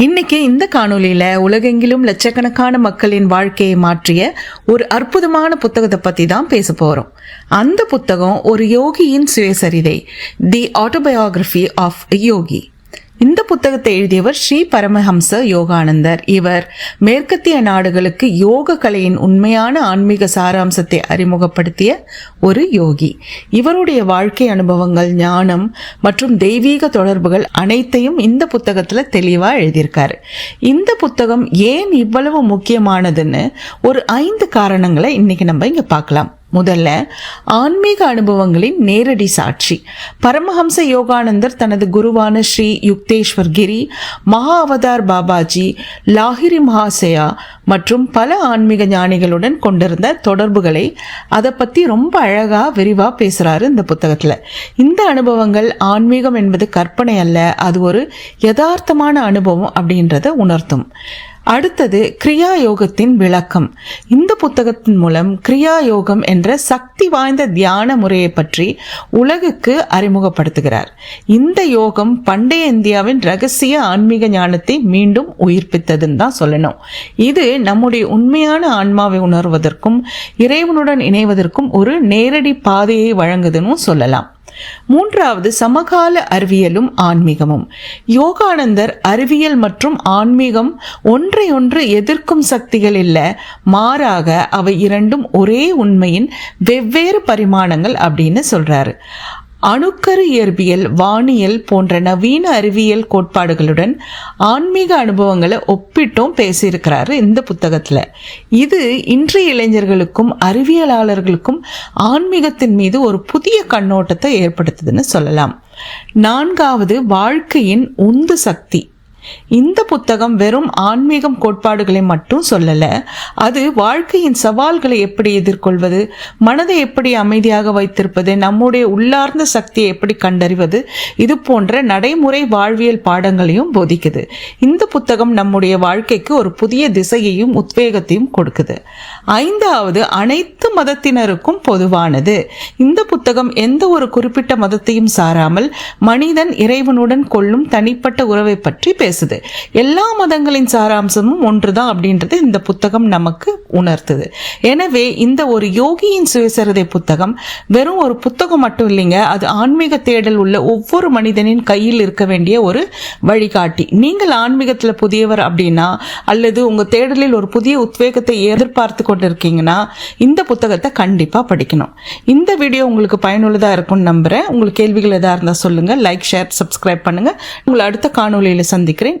இன்னைக்கு இந்த காணொலியில உலகெங்கிலும் லட்சக்கணக்கான மக்களின் வாழ்க்கையை மாற்றிய ஒரு அற்புதமான புத்தகத்தை பத்தி தான் பேச போறோம். அந்த புத்தகம் ஒரு யோகியின் சுயசரிதை தி ஆட்டோபயோகிராஃபி ஆஃப் யோகி இந்த புத்தகத்தை எழுதியவர் ஸ்ரீ பரமஹம்ச யோகானந்தர். இவர் மேற்கத்திய நாடுகளுக்கு யோக கலையின் உண்மையான ஆன்மீக சாராம்சத்தை அறிமுகப்படுத்திய ஒரு யோகி. இவருடைய வாழ்க்கை அனுபவங்கள் ஞானம் மற்றும் தெய்வீக தொடர்புகள் அனைத்தையும் இந்த புத்தகத்தில் தெளிவாக எழுதியிருக்காரு. இந்த புத்தகம் ஏன் இவ்வளவு முக்கியமானதுன்னு ஒரு ஐந்து காரணங்களை இன்னைக்கு நம்ம இங்கே பார்க்கலாம். முதல்ல ஆன்மீக அனுபவங்களின் நேரடி சாட்சி. பரமஹம்ச யோகானந்தர் தனது குருவான ஸ்ரீ யுக்தேஸ்வர் கிரி மகா அவதார் பாபாஜி லாகிரி மகாசயா மற்றும் பல ஆன்மீக ஞானிகளுடன் கொண்டிருந்த தொடர்புகளை அதை பற்றி ரொம்ப அழகாக விரிவாக பேசுகிறாரு இந்த புத்தகத்தில். இந்த அனுபவங்கள் ஆன்மீகம் என்பது கற்பனை அல்ல அது ஒரு யதார்த்தமான அனுபவம் அப்படின்றத உணர்த்தும். அடுத்தது கிரியா யோகத்தின் விளக்கம். இந்த புத்தகத்தின் மூலம் கிரியா யோகம் என்ற சக்தி வாய்ந்த தியான முறையை பற்றி உலகுக்கு அறிமுகப்படுத்துகிறார். இந்த யோகம் பண்டைய இந்தியாவின் ரகசிய ஆன்மீக ஞானத்தை மீண்டும் உயிர்ப்பித்ததுன்னு தான் சொல்லணும். இது நம்முடைய உண்மையான ஆன்மாவை உணர்வதற்கும் இறைவனுடன் இணைவதற்கும் ஒரு நேரடி பாதையை வழங்குதுன்னு சொல்லலாம். மூன்றாவது சமகால அறிவியலும் ஆன்மீகமும். யோகானந்தர் அறிவியல் மற்றும் ஆன்மீகம் ஒன்றை ஒன்று எதிர்க்கும் சக்திகள் இல்லை மாறாக அவை இரண்டும் ஒரே உண்மையின் வெவ்வேறு பரிமாணங்கள் அப்படின்னு சொல்றாரு. அணுக்கரு இயற்பியல் வானியல் போன்ற நவீன அறிவியல் கோட்பாடுகளுடன் ஆன்மீக அனுபவங்களை ஒப்பிட்டும் பேசியிருக்கிறாரு இந்த புத்தகத்தில். இது இன்றைய இளைஞர்களுக்கும் அறிவியலாளர்களுக்கும் ஆன்மீகத்தின் மீது ஒரு புதிய கண்ணோட்டத்தை ஏற்படுத்துதுன்னு சொல்லலாம். நான்காவது வாழ்க்கையின் உந்து சக்தி. இந்த புத்தகம் வெறும் ஆன்மீகம் கோட்பாடுகளை மட்டும் சொல்லல. அது வாழ்க்கையின் சவால்களை எப்படி எதிர்கொள்வது மனதை எப்படி அமைதியாக வைத்திருப்பது நம்முடைய உள்ளார்ந்த சக்தியை எப்படி கண்டறிவது இது போன்ற நடைமுறை வாழ்வியல் பாடங்களையும் போதிக்குது. இந்த புத்தகம் நம்முடைய வாழ்க்கைக்கு ஒரு புதிய திசையையும் உத்வேகத்தையும் கொடுக்குது. ஐந்தாவது அனைத்து மதத்தினருக்கும் பொதுவானது. இந்த புத்தகம் எந்த ஒரு குறிப்பிட்ட மதத்தையும் சாராமல் மனிதன் இறைவனுடன் கொள்ளும் தனிப்பட்ட உறவை பற்றி பேசுது. எல்லா மதங்களின் சாராம்சமும் ஒன்றுதான் அப்படின்றது இந்த புத்தகம் நமக்கு உணர்த்துது. எனவே இந்த ஒரு யோகியின் சுயசரிதை புத்தகம் வெறும் ஒரு புத்தகம் மட்டும் இல்லைங்க அது ஆன்மீக தேடல் உள்ள ஒவ்வொரு மனிதனின் கையில் இருக்க வேண்டிய ஒரு வழிகாட்டி. நீங்கள் ஆன்மீகத்தில் புதியவர் அப்படின்னா அல்லது உங்கள் தேடலில் ஒரு புதிய உத்வேகத்தை எதிர்பார்த்து கொண்டு இருக்கீங்கன்னா இந்த புத்தகத்தை கண்டிப்பாக படிக்கணும். இந்த வீடியோ உங்களுக்கு பயனுள்ளதாக இருக்கும்னு நம்புகிறேன் உங்களுக்கு கேள்விகள் எதாக இருந்தால் சொல்லுங்கள் லைக் ஷேர் சப்ஸ்கிரைப் பண்ணுங்கள் உங்களை அடுத்த காணொலியில் சந்திக்கிறேன். நன்றி.